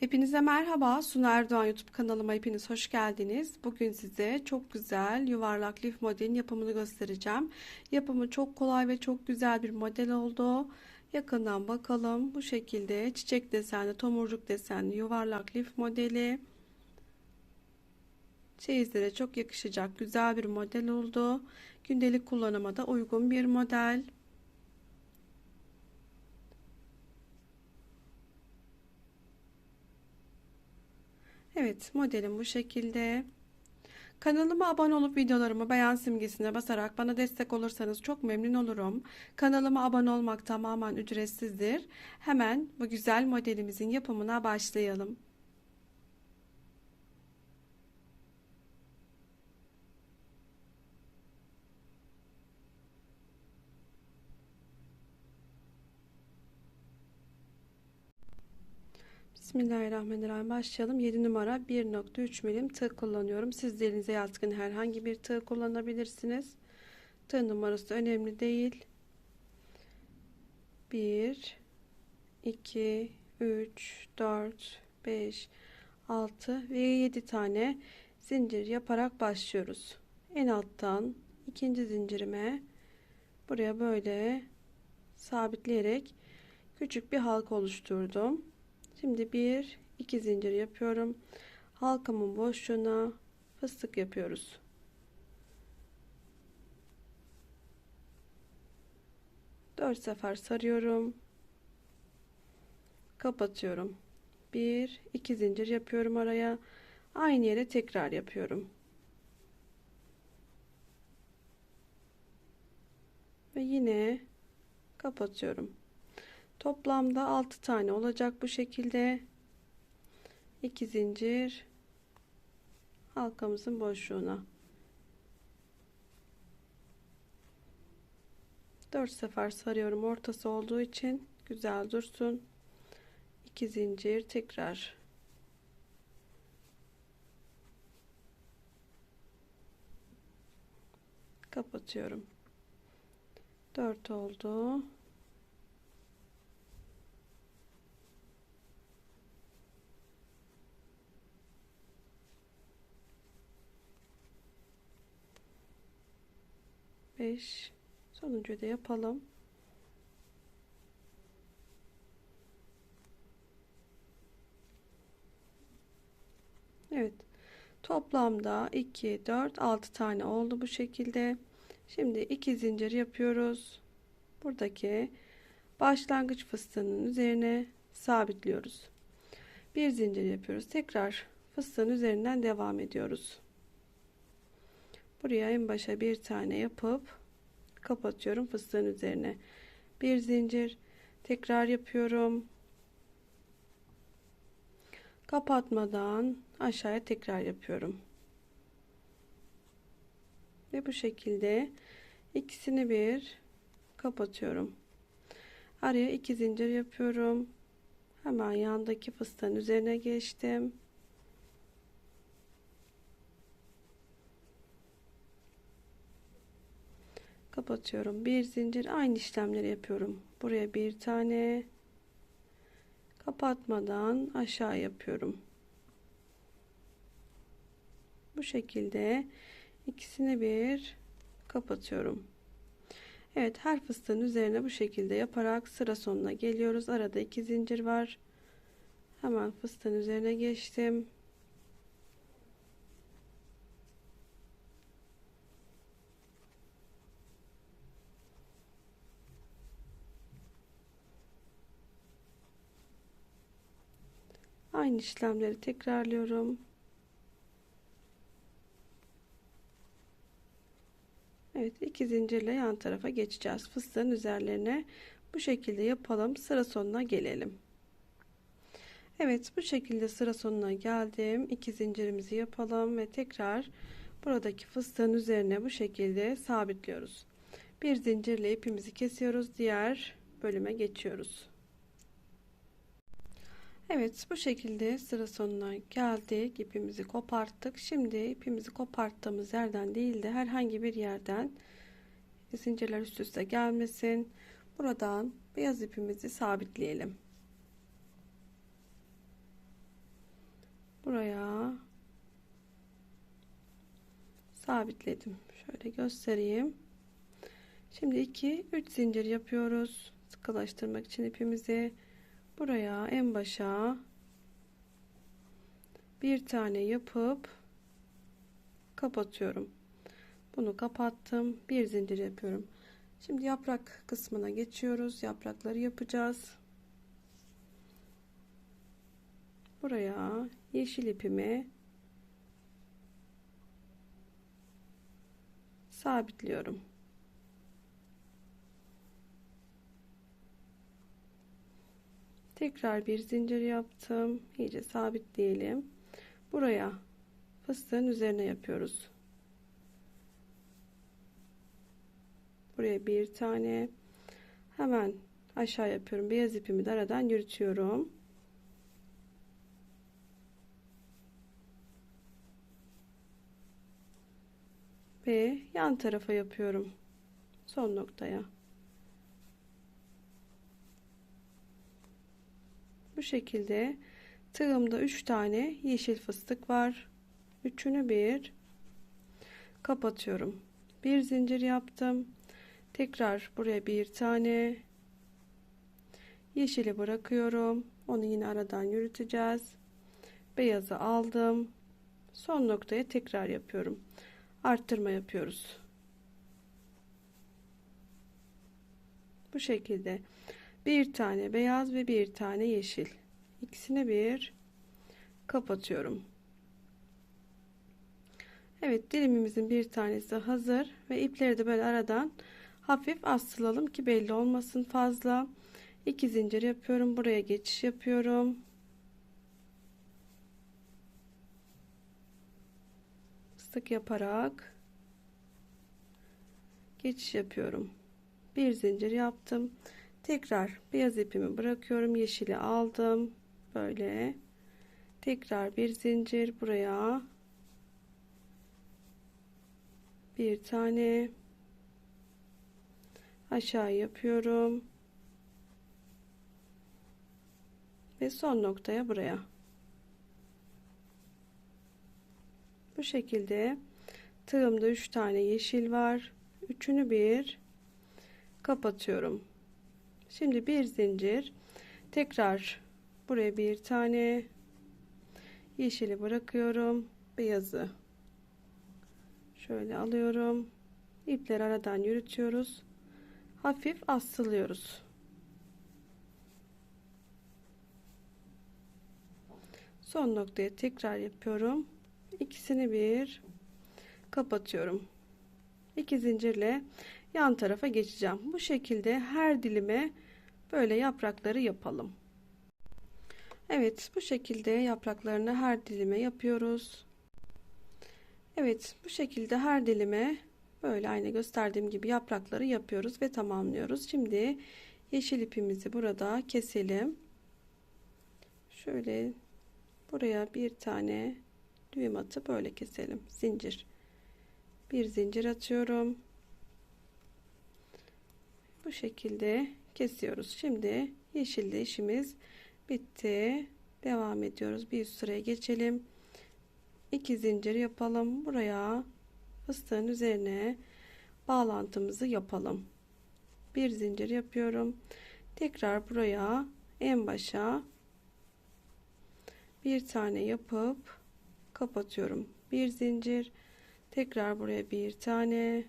Hepinize merhaba. Suna Erdoğan YouTube kanalıma hepiniz hoş geldiniz. Bugün size çok güzel yuvarlak lif modelin yapımını göstereceğim. Yapımı çok kolay ve çok güzel bir model oldu. Yakından bakalım. Bu şekilde çiçek desenli, tomurcuk desenli yuvarlak lif modeli. Çeyizlere çok yakışacak güzel bir model oldu. Gündelik kullanıma da uygun bir model. Evet modelim bu şekilde. Kanalıma abone olup videolarımı beğen simgesine basarak bana destek olursanız çok memnun olurum. Kanalıma abone olmak tamamen ücretsizdir. Hemen bu güzel modelimizin yapımına başlayalım. Bismillahirrahmanirrahim. Başlayalım. 7 numara 1.3 milim tığ kullanıyorum. Siz elinize yatkın herhangi bir tığ kullanabilirsiniz. Tığ numarası önemli değil. 1 2 3 4 5 6 ve 7 tane zincir yaparak başlıyoruz. En alttan ikinci zincirime buraya böyle sabitleyerek küçük bir halka oluşturdum. Şimdi bir iki zincir yapıyorum. Halkamın boşluğuna fıstık yapıyoruz. Dört sefer sarıyorum. Kapatıyorum. Bir iki zincir yapıyorum araya. Aynı yere tekrar yapıyorum. Ve yine kapatıyorum. Toplamda 6 tane olacak bu şekilde. 2 zincir halkamızın boşluğuna. 4 sefer sarıyorum ortası olduğu için güzel dursun. 2 zincir tekrar kapatıyorum. 4 oldu. Beş. Sonuncuyu da yapalım. Evet. Toplamda 2, 4, 6 tane oldu bu şekilde. Şimdi 2 zincir yapıyoruz. Buradaki başlangıç fıstığının üzerine sabitliyoruz. Bir zincir yapıyoruz. Tekrar fıstığın üzerinden devam ediyoruz. Buraya en başa bir tane yapıp kapatıyorum fıstığın üzerine. Bir zincir tekrar yapıyorum. Kapatmadan aşağıya tekrar yapıyorum. Ve bu şekilde ikisini bir kapatıyorum. Araya iki zincir yapıyorum. Hemen yandaki fıstığın üzerine geçtim. Kapatıyorum. Bir zincir. Aynı işlemleri yapıyorum. Buraya bir tane. Kapatmadan aşağı yapıyorum. Bu şekilde ikisini bir kapatıyorum. Evet her fıstığın üzerine bu şekilde yaparak sıra sonuna geliyoruz. Arada iki zincir var. Hemen fıstığın üzerine geçtim Aynı işlemleri tekrarlıyorum. Evet iki zincirle yan tarafa geçeceğiz. Fıstığın üzerlerine bu şekilde yapalım. Sıra sonuna gelelim. Evet bu şekilde sıra sonuna geldim. İki zincirimizi yapalım ve tekrar buradaki fıstığın üzerine bu şekilde sabitliyoruz. Bir zincirle ipimizi kesiyoruz. Diğer bölüme geçiyoruz. Evet bu şekilde sıra sonuna geldik. İpimizi koparttık. Şimdi ipimizi koparttığımız yerden değil de herhangi bir yerden zincirler üst üste gelmesin. Buradan beyaz ipimizi sabitleyelim. Buraya sabitledim. Şöyle göstereyim. Şimdi 2 3 zincir yapıyoruz. Sıkılaştırmak için ipimizi buraya en başa bir tane yapıp kapatıyorum. Bunu kapattım. Bir zincir yapıyorum. Şimdi yaprak kısmına geçiyoruz. Yaprakları yapacağız. Buraya yeşil ipimi sabitliyorum. Tekrar bir zincir yaptım. İyice sabitleyelim. Buraya fıstığın üzerine yapıyoruz. Buraya bir tane hemen aşağı yapıyorum. Beyaz ipimi de aradan yürütüyorum. Ve yan tarafa yapıyorum. Son noktaya. Bu şekilde tığımda 3 tane yeşil fıstık var. Üçünü bir kapatıyorum. Bir zincir yaptım. Tekrar buraya bir tane yeşili bırakıyorum. Onu yine aradan yürüteceğiz. Beyazı aldım. Son noktaya tekrar yapıyorum. Arttırma yapıyoruz. Bu şekilde bir tane beyaz ve bir tane yeşil. İkisini bir kapatıyorum. Evet dilimimizin bir tanesi hazır ve ipleri de böyle aradan hafif asılalım ki belli olmasın fazla. İki zincir yapıyorum. Buraya geçiş yapıyorum. Fıstık yaparak geçiş yapıyorum. Bir zincir yaptım. Tekrar beyaz ipimi bırakıyorum. Yeşili aldım. Böyle. Tekrar bir zincir buraya. Bir tane aşağı yapıyorum. Ve son noktaya buraya. Bu şekilde tığımda 3 tane yeşil var. Üçünü bir kapatıyorum. Şimdi bir zincir tekrar buraya bir tane yeşili bırakıyorum. Beyazı şöyle alıyorum. İpleri aradan yürütüyoruz hafif asılıyoruz. Son noktaya tekrar yapıyorum. İkisini bir kapatıyorum. İki zincirle yan tarafa geçeceğim. Bu şekilde her dilime böyle yaprakları yapalım. Evet bu şekilde yapraklarını her dilime yapıyoruz. Evet bu şekilde her dilime Böyle aynı gösterdiğim gibi yaprakları yapıyoruz ve tamamlıyoruz. Şimdi yeşil ipimizi burada keselim. Şöyle buraya bir tane düğüm atıp böyle keselim. Zincir. Bir zincir atıyorum. Bu şekilde kesiyoruz. Şimdi yeşilde işimiz bitti. Devam ediyoruz. Bir sıraya geçelim. İki zincir yapalım. Buraya fıstığın üzerine bağlantımızı yapalım. Bir zincir yapıyorum. Tekrar buraya en başa bir tane yapıp kapatıyorum. Bir zincir tekrar buraya bir tane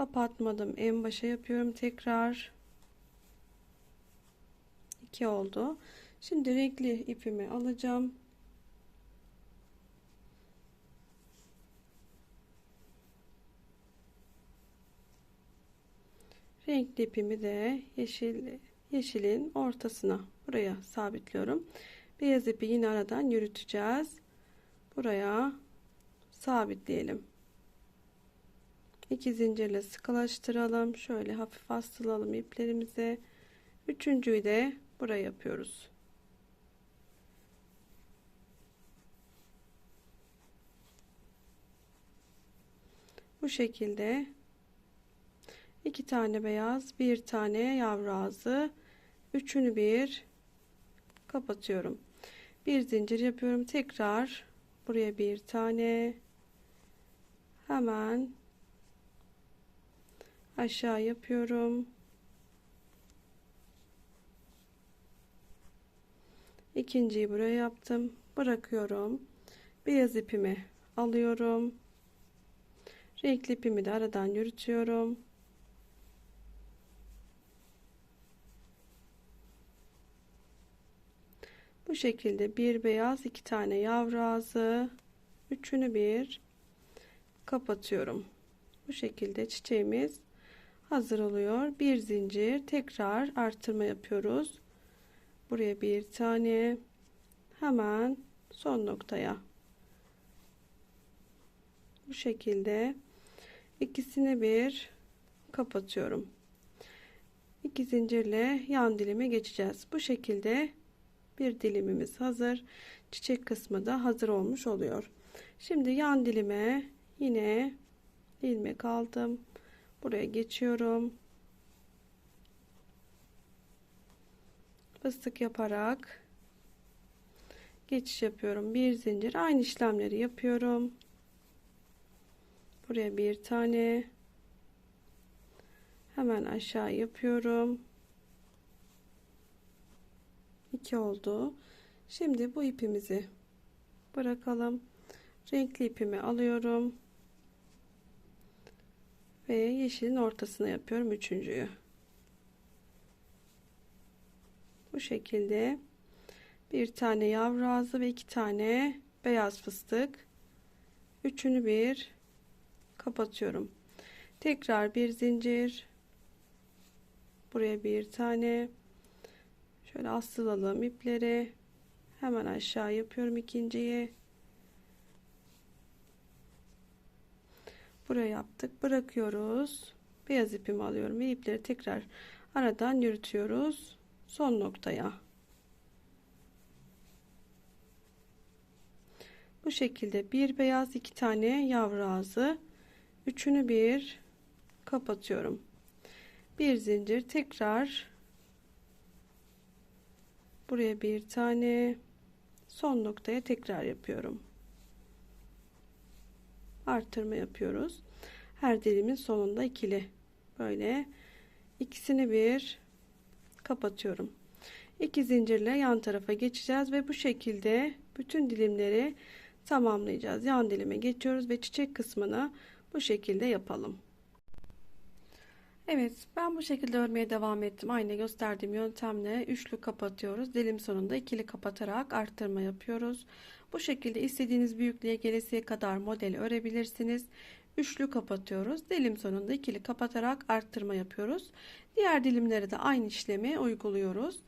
kapatmadım. En başa yapıyorum tekrar. 2 oldu. Şimdi renkli ipimi alacağım. Renkli ipimi de yeşil yeşilin ortasına buraya sabitliyorum. Beyaz ipi yine aradan yürüteceğiz. Buraya sabitleyelim. İki zincirle sıkılaştıralım. Şöyle hafif astılalım iplerimize. Üçüncüyü de buraya yapıyoruz. Bu şekilde iki tane beyaz bir tane yavru ağzı üçünü bir kapatıyorum bir zincir yapıyorum tekrar buraya bir tane hemen aşağı yapıyorum. ikinciyi buraya yaptım. Bırakıyorum. Beyaz ipimi alıyorum. Renkli ipimi de aradan yürütüyorum. Bu şekilde bir beyaz iki tane yavru ağzı üçünü bir kapatıyorum. Bu şekilde çiçeğimiz hazır oluyor. Bir zincir tekrar artırma yapıyoruz. Buraya bir tane hemen son noktaya bu şekilde ikisini bir kapatıyorum. İki zincirle yan dilime geçeceğiz. Bu şekilde bir dilimimiz hazır. Çiçek kısmı da hazır olmuş oluyor. Şimdi yan dilime yine ilmek aldım. Buraya geçiyorum. Fıstık yaparak geçiş yapıyorum. Bir zincir aynı işlemleri yapıyorum. Buraya bir tane hemen aşağı yapıyorum. 2 oldu. Şimdi bu ipimizi bırakalım. Renkli ipimi alıyorum. Ve yeşilin ortasına yapıyorum üçüncüyü. Bu şekilde bir tane yavru ağzı ve iki tane beyaz fıstık. Üçünü bir kapatıyorum. Tekrar bir zincir. Buraya bir tane Şöyle asılalım ipleri. Hemen aşağı yapıyorum ikinciyi. Buraya yaptık. Bırakıyoruz. Beyaz ipimi alıyorum ve ipleri tekrar aradan yürütüyoruz. Son noktaya. Bu şekilde bir beyaz iki tane yavru ağzı. Üçünü bir kapatıyorum. Bir zincir tekrar buraya bir tane son noktaya tekrar yapıyorum artırma yapıyoruz her dilimin sonunda ikili böyle ikisini bir kapatıyorum iki zincirle yan tarafa geçeceğiz ve bu şekilde bütün dilimleri tamamlayacağız yan dilime geçiyoruz ve çiçek kısmını bu şekilde yapalım Evet ben bu şekilde örmeye devam ettim. Aynı gösterdiğim yöntemle üçlü kapatıyoruz. Dilim sonunda ikili kapatarak arttırma yapıyoruz. Bu şekilde istediğiniz büyüklüğe gelesiye kadar modeli örebilirsiniz. Üçlü kapatıyoruz. Dilim sonunda ikili kapatarak arttırma yapıyoruz. Diğer dilimleri de aynı işlemi uyguluyoruz.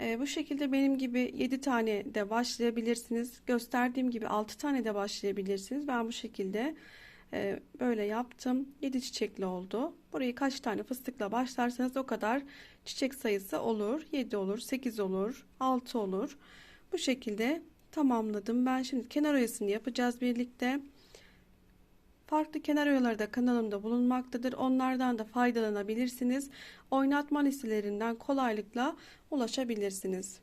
Ee, bu şekilde benim gibi 7 tane de başlayabilirsiniz. Gösterdiğim gibi 6 tane de başlayabilirsiniz. Ben bu şekilde ee, böyle yaptım 7 çiçekli oldu burayı kaç tane fıstıkla başlarsanız o kadar çiçek sayısı olur 7 olur 8 olur 6 olur bu şekilde tamamladım ben şimdi kenar oyasını yapacağız birlikte farklı kenar oyaları da kanalımda bulunmaktadır onlardan da faydalanabilirsiniz oynatma listelerinden kolaylıkla ulaşabilirsiniz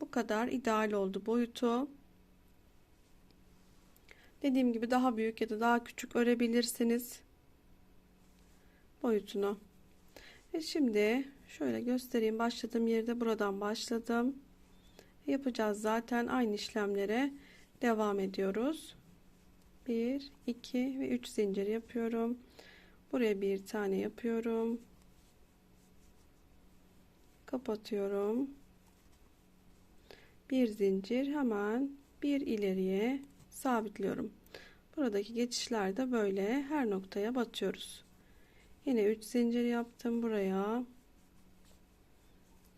bu kadar ideal oldu boyutu Dediğim gibi daha büyük ya da daha küçük örebilirsiniz boyutunu. Ve şimdi şöyle göstereyim. Başladığım yerde buradan başladım. Yapacağız zaten aynı işlemlere devam ediyoruz. 1 2 ve 3 zincir yapıyorum. Buraya bir tane yapıyorum. Kapatıyorum. Bir zincir hemen bir ileriye sabitliyorum. Buradaki geçişlerde böyle her noktaya batıyoruz. Yine 3 zincir yaptım buraya.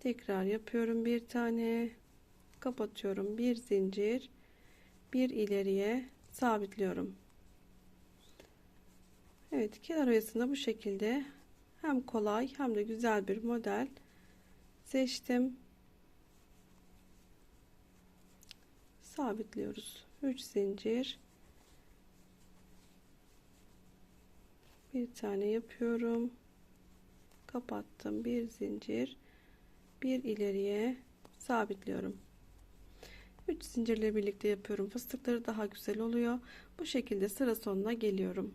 Tekrar yapıyorum bir tane. Kapatıyorum bir zincir. Bir ileriye sabitliyorum. Evet kenar oyasında bu şekilde hem kolay hem de güzel bir model seçtim. Sabitliyoruz. 3 zincir bir tane yapıyorum kapattım bir zincir bir ileriye sabitliyorum 3 zincirle birlikte yapıyorum. Fıstıkları daha güzel oluyor. Bu şekilde sıra sonuna geliyorum.